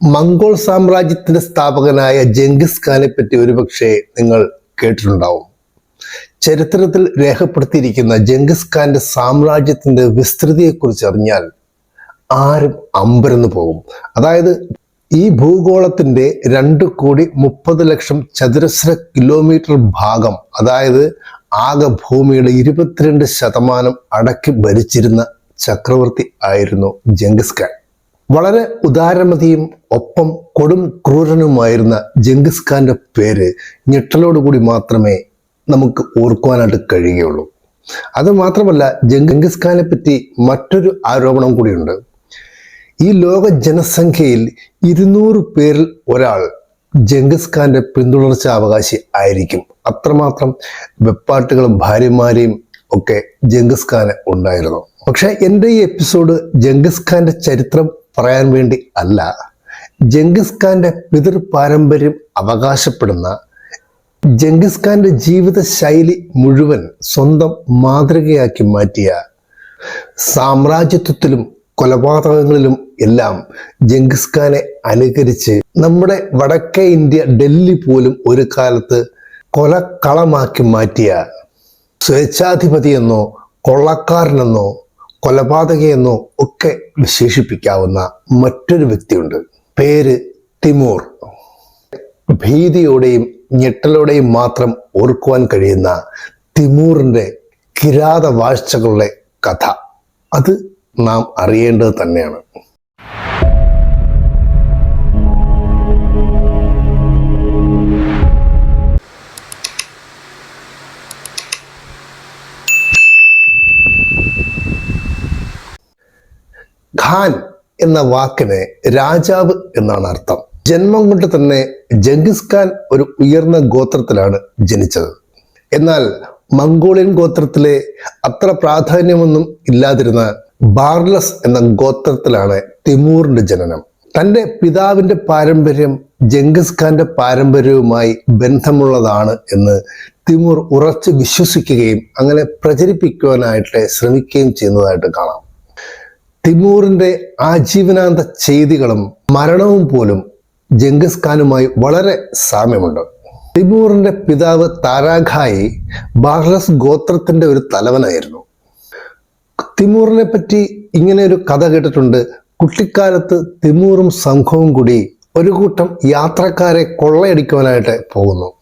Mongol സാമ്രാജ്യത്തിന്റെ സ്ഥാപകനായ Genghis ഖാനെ പറ്റി ഒരുപക്ഷെ നിങ്ങൾ കേട്ടിട്ടുണ്ടാവും. ചരിത്രത്തിൽ രേഖപ്പെടുത്തിയിരിക്കുന്ന ജംഗിസ് ഖാന്റെ സാമ്രാജ്യത്തിന്റെ വിസ്തൃതിയെക്കുറിച്ച് അറിഞ്ഞാൽ ആരും അമ്പരന്ന് പോകും. അതായത് ഈ ഭൂഗോളത്തിന്റെ രണ്ട് കോടി മുപ്പത് ലക്ഷം ചതുരശ്ര കിലോമീറ്റർ ഭാഗം അതായത് ആകെ ഭൂമിയുടെ ഇരുപത്തിരണ്ട് ശതമാനം അടക്കി ഭരിച്ചിരുന്ന ചക്രവർത്തി ആയിരുന്നു ജംഗിസ് ഖാൻ. വളരെ ഉദാരമതിയും ഒപ്പം കൊടും ക്രൂരനുമായിരുന്ന ജംഗിസ് ഖാന്റെ പേര് ഞെട്ടലോടുകൂടി മാത്രമേ നമുക്ക് ഓർക്കുവാനായിട്ട് കഴിയുകയുള്ളൂ. അത് മാത്രമല്ല ജംഗിസ് ഖാനെ പറ്റി മറ്റൊരു ആരോപണം കൂടിയുണ്ട്. ഈ ലോക ജനസംഖ്യയിൽ ഇരുന്നൂറ് പേരിൽ ഒരാൾ ജംഗിസ് ഖാന്റെ പിന്തുടർച്ച അവകാശി ആയിരിക്കും. അത്രമാത്രം വെപ്പാട്ടുകളും ഭാര്യമാരെയും ഒക്കെ ജംഗിസ് ഖാന് ഉണ്ടായിരുന്നു. പക്ഷെ എന്റെ ഈ എപ്പിസോഡ് ജംഗിസ് ഖാന്റെ ചരിത്രം പറയാൻ വേണ്ടി അല്ല. ജംഗിസ് ഖാന്റെ പിതൃ പാരമ്പര്യം അവകാശപ്പെടുന്ന ജംഗിസ് ഖാന്റെ ജീവിത ശൈലി മുഴുവൻ സ്വന്തം മാതൃകയാക്കി മാറ്റിയ സാമ്രാജ്യത്വത്തിലും കൊലപാതകങ്ങളിലും എല്ലാം ജംഗിസ് ഖാനെ അനുകരിച്ച് നമ്മുടെ വടക്കേ ഇന്ത്യ ഡൽഹി പോലും ഒരു കാലത്ത് കൊലക്കളമാക്കി മാറ്റിയ സ്വേച്ഛാധിപതിയെന്നോ കൊള്ളക്കാരനെന്നോ കൊലപാതകയെന്നോ ഒക്കെ വിശേഷിപ്പിക്കാവുന്ന മറ്റൊരു വ്യക്തിയുണ്ട്. പേര് തിമൂർ. ഭീതിയോടെയും ഞെട്ടലോടെയും മാത്രം ഓർക്കുവാൻ കഴിയുന്ന തിമൂറിന്റെ കിരാത വാഴ്ചകളുടെ കഥ. അത് നാം അറിയേണ്ടത് തന്നെയാണ്. ഖാൻ എന്ന വാക്കിന് രാജാവ് എന്നാണ് അർത്ഥം. ജന്മം കൊണ്ട് തന്നെ ജംഗിസ് ഖാൻ ഒരു ഉയർന്ന ഗോത്രത്തിലാണ് ജനിച്ചത്. എന്നാൽ മംഗോളിയൻ ഗോത്രത്തിലെ അത്ര പ്രാധാന്യമൊന്നും ഇല്ലാതിരുന്ന ബാർലസ് എന്ന ഗോത്രത്തിലാണ് തിമൂറിന്റെ ജനനം. തന്റെ പിതാവിന്റെ പാരമ്പര്യം ജംഗിസ് ഖാന്റെ പാരമ്പര്യവുമായി ബന്ധമുള്ളതാണ് എന്ന് തിമൂർ ഉറച്ചു വിശ്വസിക്കുകയും അങ്ങനെ പ്രചരിപ്പിക്കുവാനായിട്ട് ശ്രമിക്കുകയും ചെയ്യുന്നതായിട്ട് കാണാം. തിമൂറിന്റെ ആജീവനാന്ത ചെയ്തികളും മരണവും പോലും ജംഗിസ് ഖാനുമായി വളരെ സാമ്യമുണ്ട്. തിമൂറിന്റെ പിതാവ് താരാഖായി ബാഹ്ലസ് ഗോത്രത്തിന്റെ ഒരു തലവനായിരുന്നു. തിമൂറിനെ പറ്റി ഇങ്ങനെ ഒരു കഥ കേട്ടിട്ടുണ്ട്. കുട്ടിക്കാലത്ത് തിമൂറും സംഘവും കൂടി ഒരു കൂട്ടം യാത്രക്കാരെ കൊള്ളയടിക്കുവാനായിട്ട് പോകുന്നു.